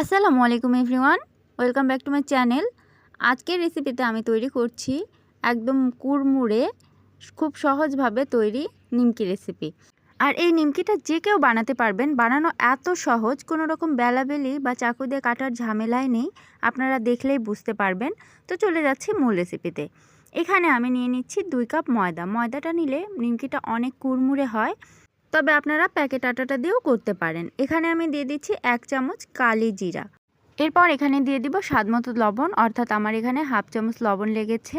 আসসালামু আলাইকুম everyone, welcome back to my channel. আজকের রেসিপিতে আমি তৈরি করছি একদম কুড়মুড়ে, খুব সহজভাবে তৈরি নিমকি রেসিপি। আর এই নিমকিটা যে কেউ বানাতে পারবেন, বানানো এত সহজ, কোনো রকম বেলাবেলি বা চাকু দিয়ে কাটার ঝামেলাই নেই, আপনারা দেখলেই বুঝতে পারবেন। তো চলে যাচ্ছি মূল রেসিপিতে। এখানে আমি নিয়ে নিচ্ছি দুই কাপ ময়দা। ময়দাটা নিলে নিমকিটা অনেক কুড়মুড়ে হয় তবে আপনারা প্যাকেট আটাটা দিয়েও করতে পারেন। এখানে আমি দিয়ে দিচ্ছি এক চামচ কালি জিরা। এরপর এখানে দিয়ে দিব স্বাদ মতো লবণ, অর্থাৎ আমার এখানে হাফ চামচ লবণ লেগেছে।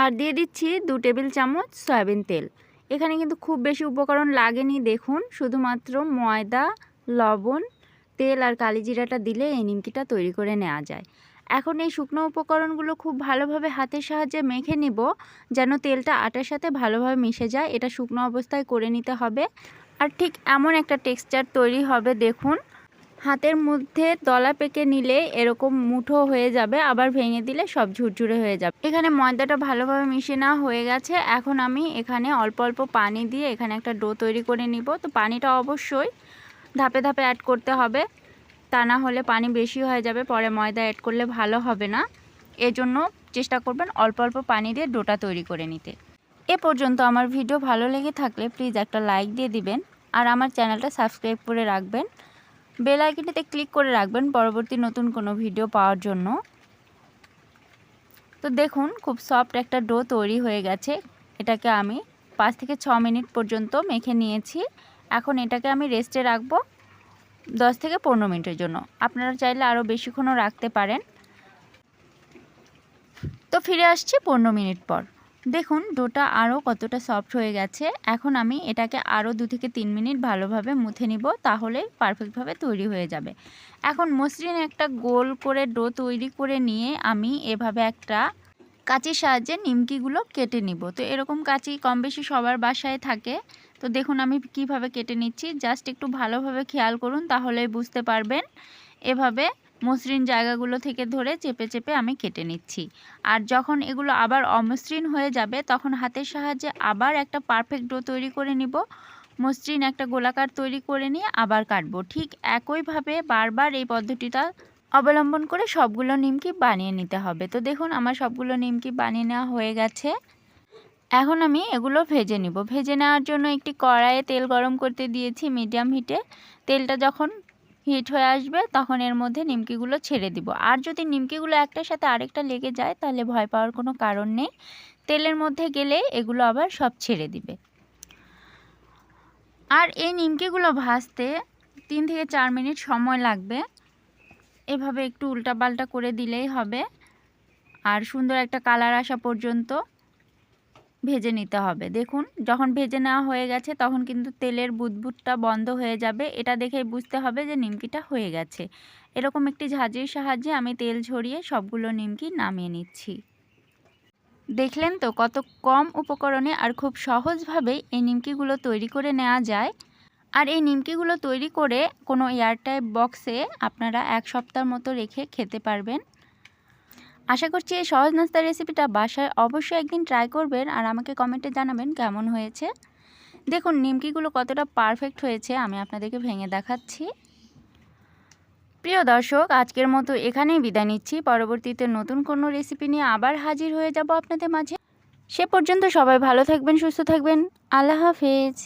আর দিয়ে দিচ্ছি দু টেবিল চামচ সয়াবিন তেল। এখানে কিন্তু খুব বেশি উপকরণ লাগেনি, দেখুন। শুধুমাত্র ময়দা, লবণ, তেল আর কালি জিরাটা দিলে এই নিমকিটা তৈরি করে নেওয়া যায়। এখন এই শুকনো উপকরণগুলো খুব ভালোভাবে হাতের সাহায্যে মেখে নিব, যেন তেলটা আটার সাথে ভালোভাবে মিশে যায়। এটা শুকনো অবস্থায় করে নিতে হবে। আর ঠিক এমন একটা টেক্সচার তৈরি হবে, দেখুন। হাতের মধ্যে দলা পেকে নিলে এরকম মুঠো হয়ে যাবে, আবার ভেঙে দিলে সব ঝুরঝুরে হয়ে যাবে। এখানে ময়দাটা ভালোভাবে মিশে না হয়ে গেছে। এখন আমি এখানে অল্প অল্প পানি দিয়ে এখানে একটা ডো তৈরি করে নিব। তো পানিটা অবশ্যই ধাপে ধাপে অ্যাড করতে হবে। তা না হলে পানি বেশি হয়ে যাবে, পরে ময়দা অ্যাড করলে ভালো হবে না। এজন্য চেষ্টা করবেন অল্প অল্প পানি দিয়ে ডোটা তৈরি করে নিতে। এ পর্যন্ত আমার ভিডিও ভালো লেগে থাকলে প্লিজ একটা লাইক দিয়ে দিবেন আর আমার চ্যানেলটা সাবস্ক্রাইব করে রাখবেন। বেল আইকনটিতে ক্লিক করে রাখবেন পরবর্তী নতুন কোনো ভিডিও পাওয়ার জন্য। তো দেখুন, খুব সফট একটা ডো তৈরি হয়ে গেছে। এটাকে আমি পাঁচ থেকে ছ মিনিট পর্যন্ত মেখে নিয়েছি। এখন এটাকে আমি রেস্টে রাখব। দশ থেকে পনেরো মিনিটের জন্য। আপনারা চাইলে আরও বেশিক্ষণও রাখতে পারেন। তো ফিরে আসছি পনেরো মিনিট পর। দেখুন, ডোটা আরও কতটা সফট হয়ে গেছে। এখন আমি এটাকে আরও দু থেকে তিন মিনিট ভালোভাবে মুথে নিব, তাহলে পারফেক্টভাবে তৈরি হয়ে যাবে। এখন মসৃণ একটা গোল করে ডো তৈরি করে নিয়ে আমি এভাবে একটা কাঁচির সাহায্যে নিমকিগুলো কেটে নিব। তো এরকম কাঁচি কম বেশি সবার বাসায় থাকে। তো দেখুন, আমি কীভাবে কেটে নিচ্ছি। জাস্ট একটু ভালোভাবে খেয়াল করুন তাহলেই বুঝতে পারবেন। এভাবে মসৃণ জায়গাগুলো থেকে ধরে চেপে চেপে আমি কেটে নিচ্ছি। আর যখন এগুলো আবার অমসৃণ হয়ে যাবে, তখন হাতের সাহায্যে আবার একটা পারফেক্ট ডো তৈরি করে নিব। মসৃণ একটা গোলাকার তৈরি করে নিয়ে আবার কাটবো। ঠিক একইভাবে বারবার এই পদ্ধতিটা অবলম্বন করে সবগুলো নিমকি বানিয়ে নিতে হবে। তো দেখুন, আমার সবগুলো নিমকি বানিয়ে নেওয়া হয়ে গেছে। এখন আমি এগুলো ভেজে নিব। ভেজে নেওয়ার জন্য একটি কড়াইয়ে তেল গরম করতে দিয়েছি মিডিয়াম হিটে। তেলটা যখন হিট হয়ে আসবে তখন এর মধ্যে নিমকিগুলো ছেড়ে দিব। আর যদি নিমকিগুলো একটার সাথে আরেকটা লেগে যায় তাহলে ভয় পাওয়ার কোনো কারণ নেই। তেলের মধ্যে গেলে এগুলো আবার সব ছেড়ে দিবে। আর এই নিমকিগুলো ভাজতে তিন থেকে চার মিনিট সময় লাগবে। এভাবে একটু উল্টাপাল্টা করে দিলেই হবে। আর সুন্দর একটা কালার আসা পর্যন্ত ভেজে নিতে হবে। দেখুন, যখন ভেজে নেওয়া হয়ে গেছে, তখন কিন্তু তেলের বুদবুদটা বন্ধ হয়ে যাবে। এটা দেখেই বুঝতে হবে যে নিমকিটা হয়ে গেছে। এরকম একটি ঝাঁঝির সাহায্যে আমি তেল ঝরিয়ে সবগুলো নিমকি নামিয়ে নিচ্ছি। দেখলেন তো কত কম উপকরণে আর খুব সহজভাবেই এই নিমকিগুলো তৈরি করে নেওয়া যায়। আর এই নিমকিগুলো তৈরি করে কোনো এয়ারটাইপ বক্সে আপনারা এক সপ্তাহ মতো রেখে খেতে পারবেন। আশা করছি এই সহজ নাস্তার রেসিপিটা বাসায় অবশ্যই একদিন ট্রাই করবেন আর আমাকে কমেন্টে জানাবেন কেমন হয়েছে। দেখুন, নিমকিগুলো কতটা পারফেক্ট হয়েছে, আমি আপনাদেরকে ভেঙে দেখাচ্ছি। প্রিয় দর্শক, আজকের মতো এখানেই বিদায় নিচ্ছি। পরবর্তীতে নতুন কোনো রেসিপি নিয়ে আবার হাজির হয়ে যাব আপনাদের মাঝে। সে পর্যন্ত সবাই ভালো থাকবেন, সুস্থ থাকবেন। আল্লাহ হাফেজ।